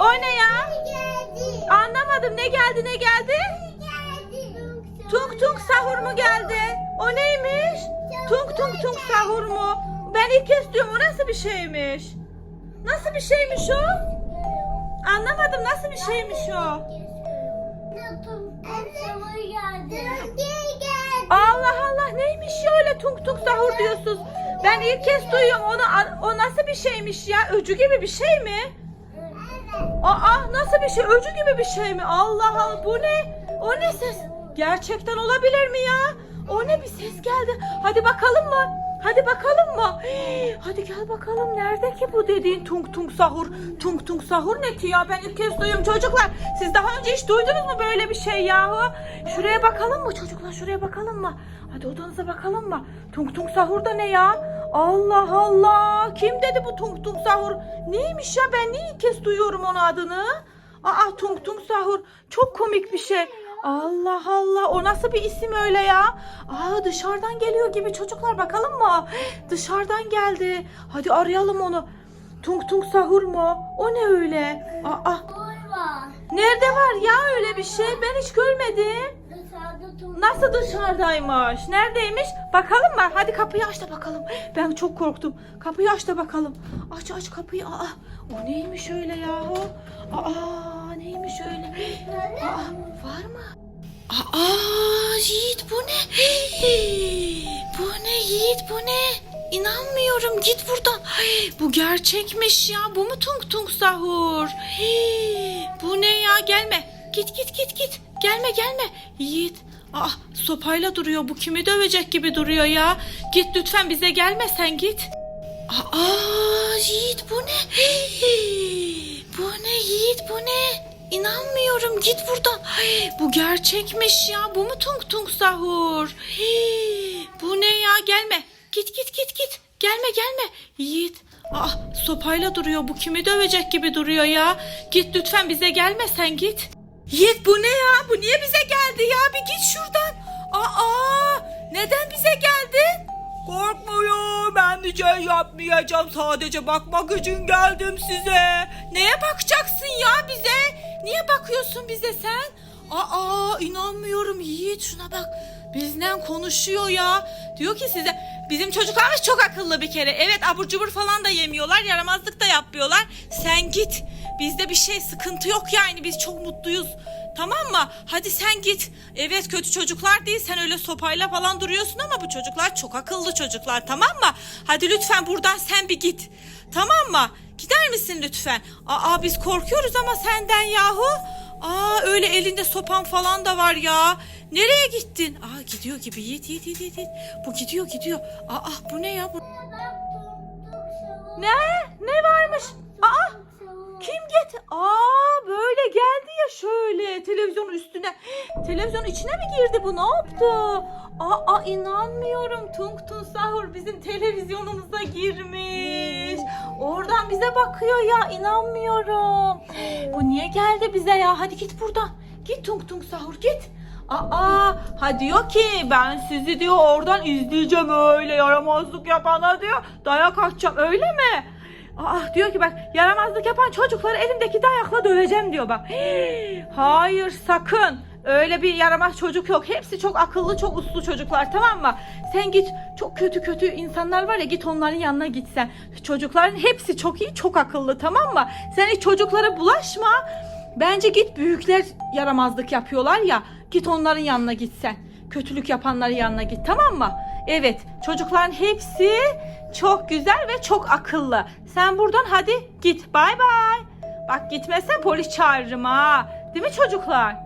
O ne ya? Geldi. Anlamadım ne geldi ne geldi? Geldi. Tung tung sahur mu geldi? O neymiş? Tung tung tung sahur mu? Ben ilk kez diyorum o nasıl bir şeymiş? Nasıl bir şeymiş o? Anlamadım nasıl bir şeymiş o? Allah Allah neymiş ya öyle tung tung sahur diyorsunuz. Ben ilk kez duyuyorum onu o nasıl bir şeymiş ya? Öcü gibi bir şey mi? Aa nasıl bir şey? Öcü gibi bir şey mi? Allah Allah bu ne? O ne ses? Gerçekten olabilir mi ya? O ne bir ses geldi. Hadi bakalım mı? Hadi bakalım mı? Hadi gel bakalım nerede ki bu dediğin tung tung sahur? Tung tung sahur ne ki ya? Ben ilk kez duyuyorum çocuklar. Siz daha önce hiç duydunuz mu böyle bir şey yahu? Şuraya bakalım mı çocuklar? Şuraya bakalım mı? Hadi odanıza bakalım mı? Tung tung sahur da ne ya? Allah Allah. Kim dedi bu tung tung sahur? Neymiş ya ben niye ilk kez duyuyorum onun adını? Aa tung tung sahur. Çok komik bir şey. Allah Allah o nasıl bir isim öyle ya? Aa dışarıdan geliyor gibi çocuklar bakalım mı? Dışarıdan geldi. Hadi arayalım onu. Tung tung sahur mu? O ne öyle? Aa nerede var ya öyle bir şey? Ben hiç görmedim. Nasıl dışarıdaymış? Neredeymiş? Bakalım mı? Hadi kapıyı aç da bakalım. Ben çok korktum. Kapıyı aç da bakalım. Aç aç kapıyı. Aa, o neymiş öyle yahu? Aa, neymiş öyle? Aa, var mı? Aa, Yiğit bu ne? Bu ne Yiğit bu ne? İnanmıyorum git buradan. Ay, Bu gerçekmiş ya. Bu mu tung tung sahur? Bu ne ya? Gelme. Git git git git. Gelme gelme. Yiğit. Ah sopayla duruyor. Bu kimi dövecek gibi duruyor ya. Git lütfen bize gelme sen git. Aa Yiğit bu ne? Bu ne Yiğit bu ne? İnanmıyorum git buradan. Ay, Bu gerçekmiş ya. Bu mu tung tung sahur? Bu ne ya? Gelme. Git git git git. Gelme gelme. Yiğit. Ah sopayla duruyor. Bu kimi dövecek gibi duruyor ya. Git lütfen bize gelme sen git. Yiğit bu ne ya? Bu niye bize geldi ya? Korkmuyor. Ben bir şey yapmayacağım. Sadece bakmak için geldim size. Neye bakacaksın ya bize? Niye bakıyorsun bize sen? Aa inanmıyorum Yiğit şuna bak. Bizden konuşuyor ya. Diyor ki size bizim çocuklarımız çok akıllı bir kere. Evet abur cubur falan da yemiyorlar. Yaramazlık da yapmıyorlar. Sen git. Bizde bir şey sıkıntı yok yani. Biz çok mutluyuz. Tamam mı? Hadi sen git. Evet kötü çocuklar değil. Sen öyle sopayla falan duruyorsun ama bu çocuklar çok akıllı çocuklar. Tamam mı? Hadi lütfen buradan sen bir git. Tamam mı? Gider misin lütfen? Aa biz korkuyoruz ama senden yahu. Aa öyle elinde sopan falan da var ya. Nereye gittin? Aa gidiyor gibi. Yiğit yiğit yiğit yiğit. Bu gidiyor gidiyor. Aa bu ne ya bu? Ne? Ne varmış? Aa kim get? Aa böyle geldi ya şöyle televizyonun üstüne. Televizyonun içine mi girdi bu? Ne yaptı? Aa, inanmıyorum. Tung Tung Sahur bizim televizyonumuza girmiş. Oradan bize bakıyor ya inanmıyorum. Bu niye geldi bize ya? Hadi git buradan. Git Tung Tung Sahur git. Aa, ha diyor ki ben sizi diyor oradan izleyeceğim öyle yaramazlık yapana diyor. Dayak atacağım öyle mi? Aa diyor ki bak yaramazlık yapan çocukları elimdeki dayakla döveceğim diyor bak. Hayır sakın. Öyle bir yaramaz çocuk yok. Hepsi çok akıllı, çok uslu çocuklar tamam mı? Sen git çok kötü kötü insanlar var ya git onların yanına gitsen. Çocukların hepsi çok iyi, çok akıllı tamam mı? Sen hiç çocuklara bulaşma. Bence git büyükler yaramazlık yapıyorlar ya. Git onların yanına gitsen. Kötülük yapanların yanına git tamam mı? Evet çocukların hepsi çok güzel ve çok akıllı. Sen buradan hadi git bay bay. Bak gitmezsen polis çağırırım ha. Değil mi çocuklar?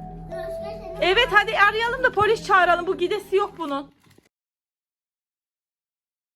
Evet hadi arayalım da polis çağıralım. Bu gidesi yok bunun.